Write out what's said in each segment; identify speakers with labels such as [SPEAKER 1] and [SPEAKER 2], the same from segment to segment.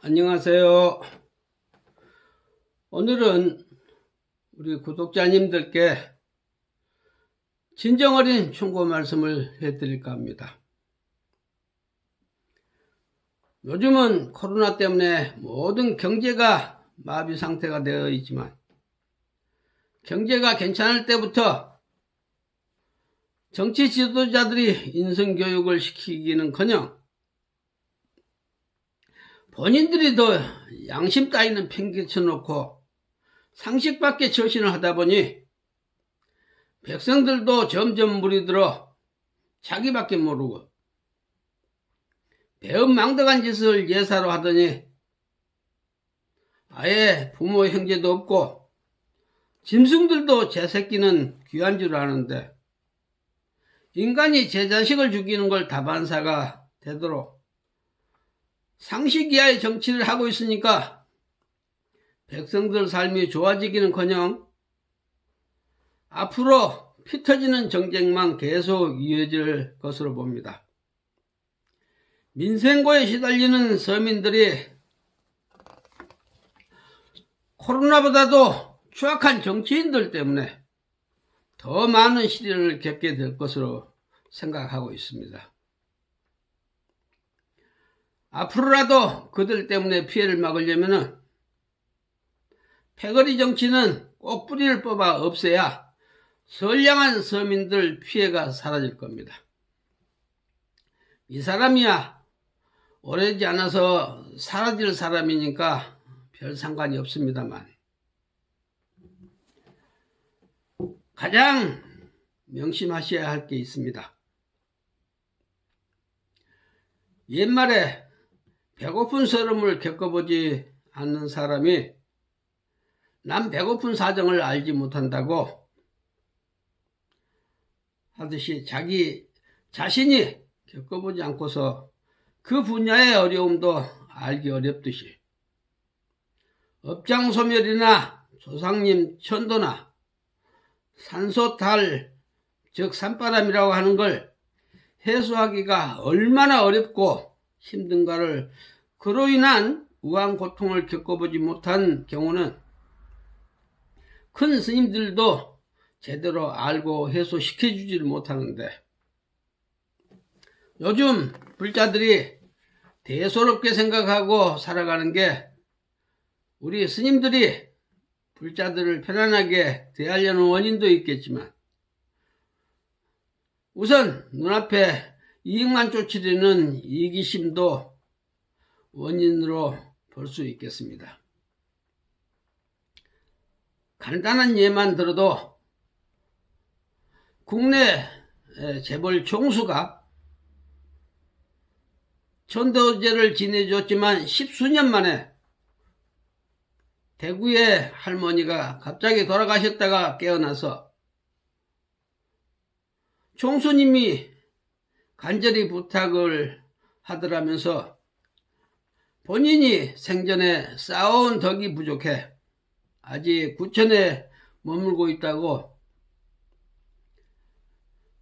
[SPEAKER 1] 안녕하세요. 오늘은 우리 구독자님들께 진정 어린 충고 말씀을 해드릴까 합니다. 요즘은 코로나 때문에 모든 경제가 마비 상태가 되어 있지만 경제가 괜찮을 때부터 정치 지도자들이 인성교육을 시키기는커녕 본인들이 더 양심 따위는 팽개쳐 놓고 상식밖에 처신을 하다 보니 백성들도 점점 무리들어 자기밖에 모르고 배은 망덕한 짓을 예사로 하더니 아예 부모 형제도 없고 짐승들도 제 새끼는 귀한 줄 아는데 인간이 제 자식을 죽이는 걸 다반사가 되도록 상식 이하의 정치를 하고 있으니까 백성들 삶이 좋아지기는커녕 앞으로 피 터지는 정쟁만 계속 이어질 것으로 봅니다. 민생고에 시달리는 서민들이 코로나보다도 추악한 정치인들 때문에 더 많은 시련을 겪게 될 것으로 생각하고 있습니다. 앞으로라도 그들 때문에 피해를 막으려면은 패거리 정치는 꼭 뿌리를 뽑아 없애야 선량한 서민들 피해가 사라질 겁니다. 이 사람이야 오래지 않아서 사라질 사람이니까 별 상관이 없습니다만 가장 명심하셔야 할 게 있습니다. 옛말에 배고픈 서름을 겪어보지 않는 사람이 남 배고픈 사정을 알지 못한다고 하듯이 자기 자신이 겪어보지 않고서 그 분야의 어려움도 알기 어렵듯이 업장 소멸이나 조상님 천도나 산소탈 즉 산바람이라고 하는 걸 해소하기가 얼마나 어렵고 힘든가를 그로 인한 우한 고통을 겪어보지 못한 경우는 큰 스님들도 제대로 알고 해소시켜 주지를 못하는데 요즘 불자들이 대소롭게 생각하고 살아가는 게 우리 스님들이 불자들을 편안하게 대하려는 원인도 있겠지만 우선 눈앞에 이익만 쫓으려는 이기심도 원인으로 볼 수 있겠습니다. 간단한 예만 들어도 국내 재벌 총수가 천도제를 지내줬지만 십수년 만에 대구의 할머니가 갑자기 돌아가셨다가 깨어나서 총수님이 간절히 부탁을 하더라면서 본인이 생전에 쌓아온 덕이 부족해 아직 구천에 머물고 있다고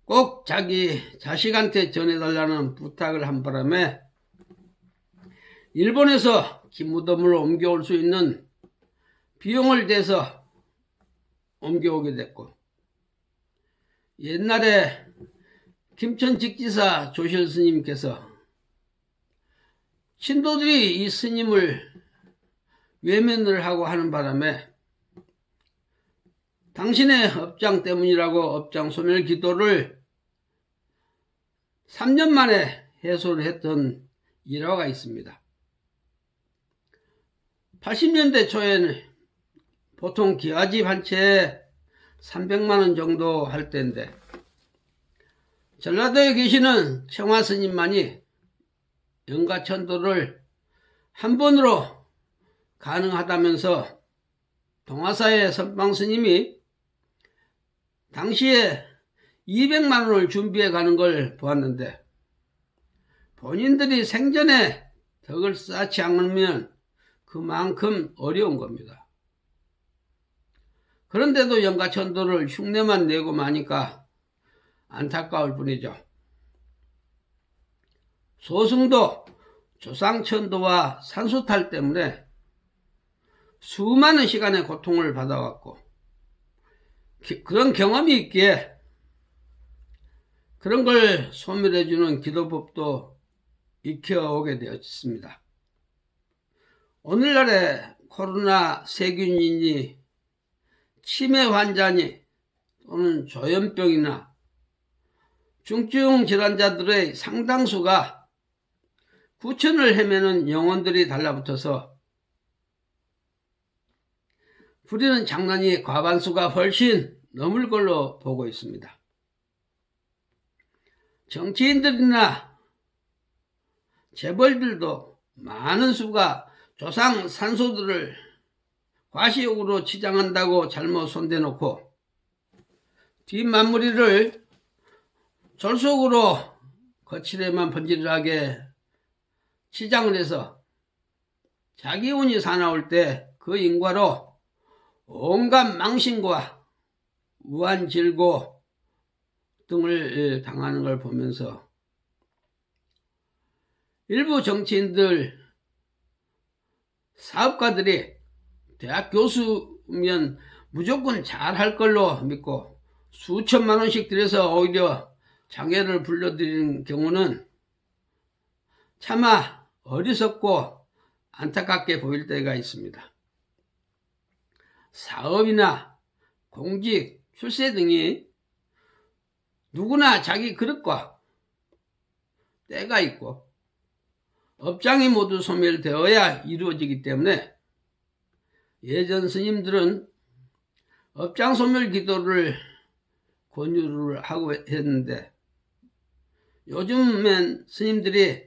[SPEAKER 1] 꼭 자기 자식한테 전해달라는 부탁을 한 바람에 일본에서 김무덤을 옮겨올 수 있는 비용을 대서 옮겨오게 됐고 옛날에 김천 직지사 조실 스님께서 신도들이 이 스님을 외면을 하고 하는 바람에 당신의 업장 때문이라고 업장 소멸 기도를 3년 만에 해소를 했던 일화가 있습니다. 80년대 초에는 보통 기아집 한 채에 300만원 정도 할 때인데 전라도에 계시는 청화 스님만이 영가천도를 한 번으로 가능하다면서 동화사의 선방 스님이 당시에 200만 원을 준비해 가는 걸 보았는데 본인들이 생전에 덕을 쌓지 않으면 그만큼 어려운 겁니다. 그런데도 영가천도를 흉내만 내고 마니까 안타까울 뿐이죠. 소승도 조상천도와 산소탈 때문에 수많은 시간의 고통을 받아왔고 기- 그런 경험이 있기에 그런 걸 소멸해주는 기도법도 익혀오게 되었습니다. 오늘날의 코로나 세균이니 치매 환자니 또는 조현병이나 중증 질환자들의 상당수가 구천을 헤매는 영혼들이 달라붙어서 부리는 장난이 과반수가 훨씬 넘을 걸로 보고 있습니다. 정치인들이나 재벌들도 많은 수가 조상 산소들을 과시욕으로 치장한다고 잘못 손대놓고 뒷마무리를 졸속으로 거칠에만 번지르하게 치장을 해서 자기 운이 사나울 때 그 인과로 온갖 망신과 우한질고 등을 당하는 걸 보면서 일부 정치인들 사업가들이 대학 교수면 무조건 잘 할 걸로 믿고 수천만 원씩 들여서 오히려 장애를 불러들이는 경우는 차마 어리석고 안타깝게 보일 때가 있습니다. 사업이나 공직, 출세 등이 누구나 자기 그릇과 때가 있고 업장이 모두 소멸되어야 이루어지기 때문에 예전 스님들은 업장 소멸 기도를 권유를 하고 했는데 요즘엔 스님들이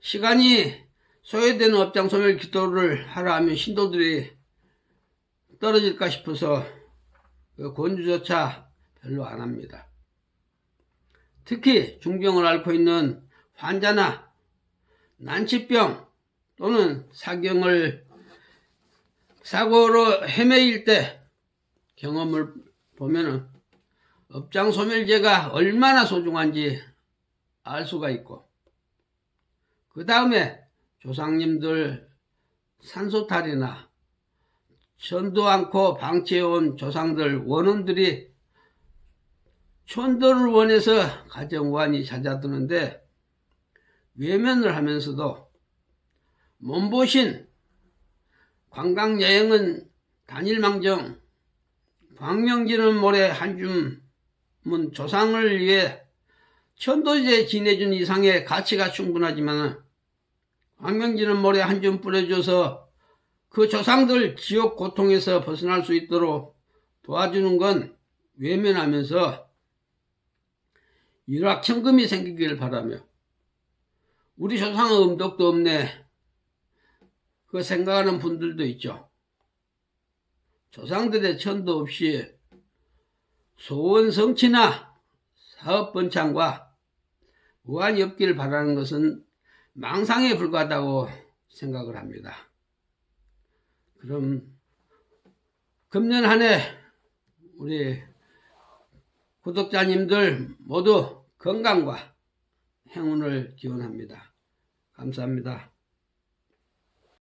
[SPEAKER 1] 시간이 소요되는 업장 소멸 기도를 하라 하면 신도들이 떨어질까 싶어서 그 권유조차 별로 안 합니다. 특히 중병을 앓고 있는 환자나 난치병 또는 사경을 사고로 헤매일 때 경험을 보면은 업장 소멸제가 얼마나 소중한지 알 수가 있고 그 다음에 조상님들 산소탈이나 천도 않고 방치해온 조상들 원혼들이 천도를 원해서 가정우환이 찾아드는데 외면을 하면서도 몸보신 관광여행은 단일망정 광명지는 모래 한 줌은 조상을 위해 천도제 지내준 이상의 가치가 충분하지만 광명지는 모래 한 줌 뿌려줘서 그 조상들 지옥 고통에서 벗어날 수 있도록 도와주는 건 외면하면서 일확천금이 생기길 바라며 우리 조상은 음덕도 없네 그 생각하는 분들도 있죠. 조상들의 천도 없이 소원 성취나 사업 번창과 우환이 없기를 바라는 것은 망상에 불과하다고 생각을 합니다. 그럼 금년 한 해 우리 구독자님들 모두 건강과 행운을 기원합니다. 감사합니다.